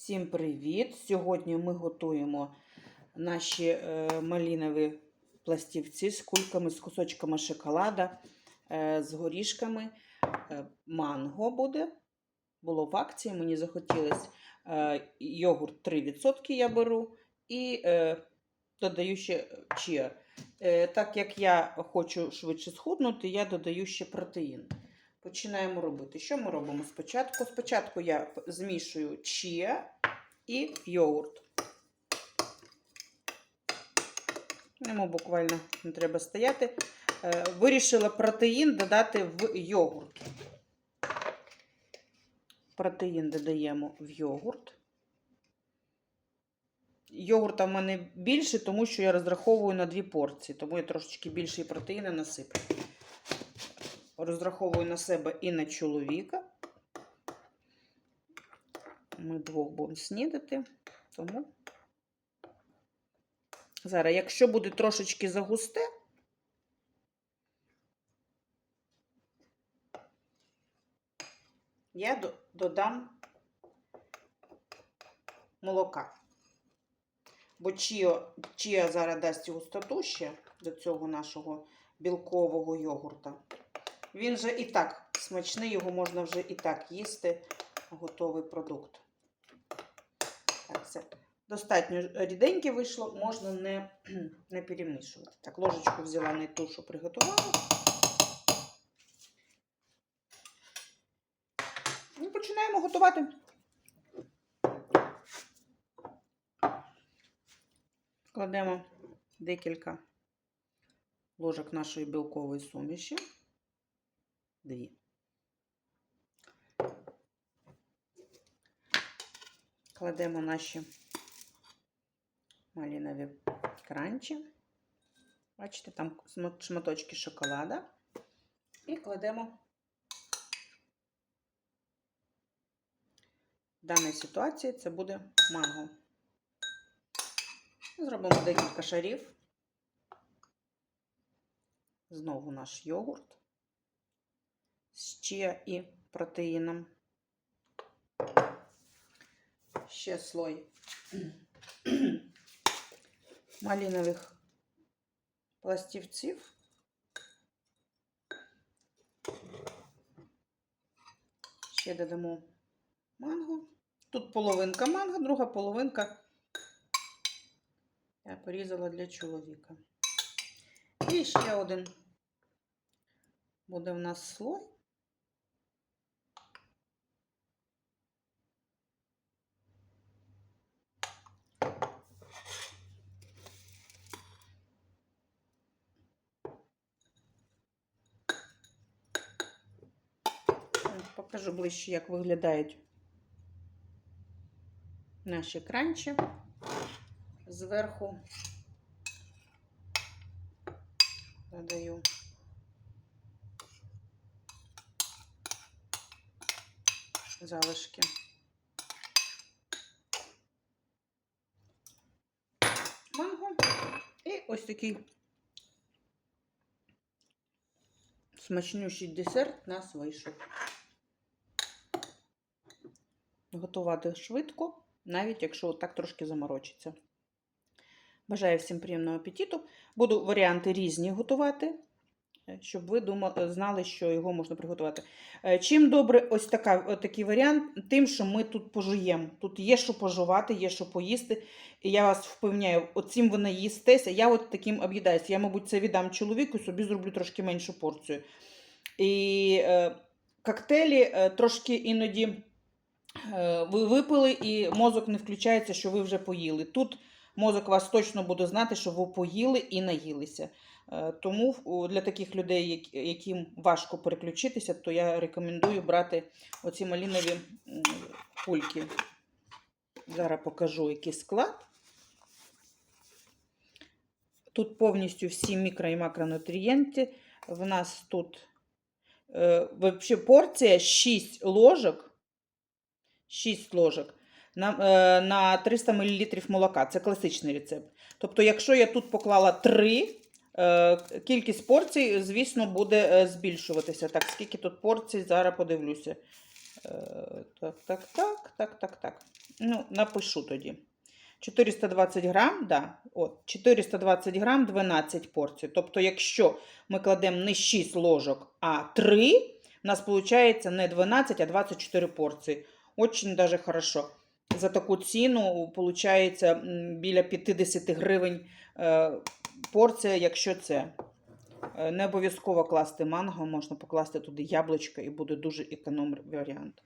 Всім привіт! Сьогодні ми готуємо наші е, малинові пластівці з кульками, з кусочками шоколада, е, з горішками. Е, манго буде. Було в акції, мені захотілося йогурт 3% я беру і додаю ще. Е, так як я хочу швидше схуднути, я додаю ще протеїн. Починаємо робити. Що ми робимо спочатку? Спочатку я змішую чия і йогурт. Йому буквально не треба стояти. Е, Вирішила протеїн додати в йогурт. Протеїн додаємо в йогурт. Йогурта в мене більше, тому що я розраховую на дві порції, тому я трошечки більше протеїну насиплю розраховую на себе і на чоловіка. Ми двох будемо снідати, тому зараз, якщо буде трошечки загусте, я додам молока. Бо чіо, чія зараз дасть густоту ще до цього нашого білкового йогурта. Він же і так смачний, його можна вже і так їсти. Готовий продукт. Так, це достатньо ріденьке вийшло, можна не, не перемішувати. Так, ложечку взяла не ту, що приготувала. І починаємо готувати. Кладемо декілька ложок нашої білкової суміші. Дві. Кладемо наші малинові кранчі. Бачите, там шматочки шоколада. І кладемо в даній ситуації це буде манго. Зробимо декілька шарів. Знову наш йогурт чия і протеїном. Ще слой малинових пластівців. Ще додамо манго. Тут половинка манго, друга половинка я порізала для чоловіка. І ще один буде в нас слой. От, Покажу ближче, як виглядають наші кранчі. Зверху додаю залишки. Манго. І ось такий смачнющий десерт нас вийшов. Готувати швидко, навіть якщо так трошки заморочиться. Бажаю всім приємного апетиту. Буду варіанти різні готувати, е, щоб ви думали, знали, що його можна приготувати. Е, Чим добре ось така, такий варіант, тим, що ми тут пожуємо. Тут є що пожувати, є що поїсти. І я вас впевняю, оцім ви наїстеся. Я от таким об'їдаюся. Я, мабуть, це віддам чоловіку, собі зроблю трошки меншу порцію. І е, коктейлі е, трошки іноді е, ви випили, і мозок не включається, що ви вже поїли. Тут мозок вас точно буде знати, що ви поїли і наїлися. Е, Тому для таких людей, яким важко переключитися, то я рекомендую брати оці малінові кульки. Зараз покажу, який склад. Тут повністю всі мікро і макронутрієнти. В нас тут е, порція 6 ложок. 6 ложок на, е, на 300 мл молока. Це класичний рецепт. Тобто, якщо я тут поклала 3, е, кількість порцій, звісно, буде е, збільшуватися. Так, скільки тут порцій, зараз подивлюся. Так, так, так, так, так, так. Ну, напишу тоді. 420 грам, да, от, 420 грам 12 порцій. Тобто, якщо ми кладемо не 6 ложок, а 3, у нас виходить не 12, а 24 порції. Очень даже хорошо. За таку ціну виходить біля 50 гривень е, порція, якщо це. Е, Не обов'язково класти манго, можна покласти туди яблучко і буде дуже економний варіант.